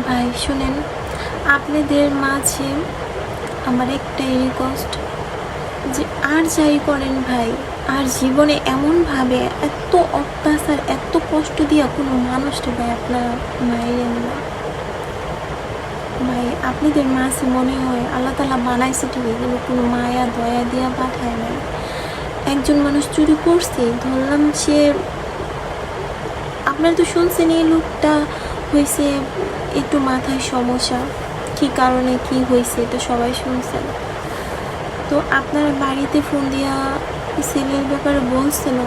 ভাই, শুনেন, আপনাদের মাঝে আমার একটাই রিকোয়েস্ট যে আর যাই করেন ভাই, আর জীবনে এমনভাবে এত অত্যাচার, এত কষ্ট দিয়া কোনো মানুষটা ভাই আপনারা মাইরেন না ভাই, আপনাদের মাঝে মনে হয় আল্লাহ তালা বানাইছে ঠিকই কিন্তু কোনো মায়া, দয়া দিয়া পাঠায় নাই? একজন মানুষ চুরি করছে, ধরলাম সে, আপনারা তো শুনছেন এই লোকটা হয়েছে একটু মাথায় সমস্যা। কি কারণে, কি হয়েছে, এটা সবাই শুনছেন তো আপনারা বাড়িতে ফোন দিয়া ছেলের ব্যাপারে বলছিল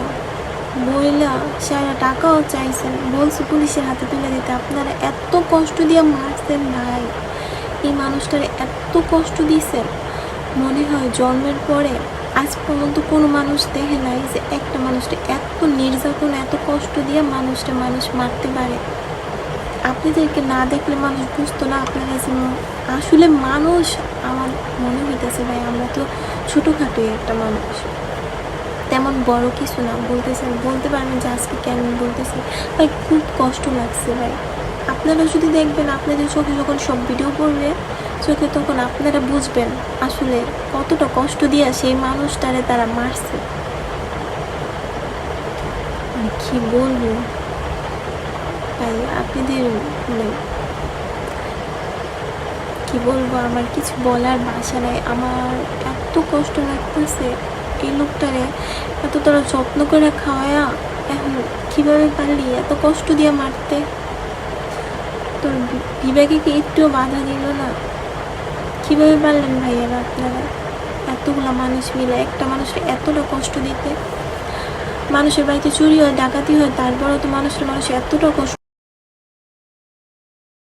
বইলা সারা টাকাও চাইছেন। বলছে পুলিশের হাতে তুলে দিতে। আপনারা এত কষ্ট দিয়ে মারছেন ভাই। এই মানুষটার এত কষ্ট দিয়েছেন মনে হয় জন্মের পরে আজ পর্যন্ত কোনো মানুষ দেখে নাই যে একটা মানুষটা এত নির্যাতন, এত কষ্ট দিয়ে মানুষটা মানুষ মারতে পারে। আপনাদেরকে না দেখলে মানুষ বুঝতো না আপনারা ম- আসলে মানুষ আমার মনে হইতেছে ভাই, আমরা তো ছোটোখাটোই একটা মানুষ। তেমন বড় কিছু না, বলতেছেন, বলতে পারবেন যে আজকে কেমন বলতেছি ভাই, খুব কষ্ট লাগছে ভাই। আপনারা যদি দেখবেন, আপনাদের চোখে যখন সব ভিডিও পড়বে, চোখে তখন আপনারা বুঝবেন আসলে কতটা কষ্ট দিয়ে সেই মানুষটারে তারা মারছে। কি বলব? ভাই আপনাদের মানে কি বলব, আমার কিছু বলার ভাষা নাই। আমার এত কষ্ট লাগতেছে এই লোকটারে, এত তোরা যত্ন করে খাওয়ায়া, এখন কীভাবে পারলি এত কষ্ট দিয়ে মারতে? তোর বিবেকে কি একটুও বাধা দিল না? কীভাবে পারলেন ভাইয়ারা আপনারা এতগুলো মানুষ মিলে, একটা মানুষকে এতটা কষ্ট দিতে? মানুষের বাড়িতে চুরি হয়, ডাকাতি হয়, তারপরেও তো মানুষের মানুষ এতটা কষ্ট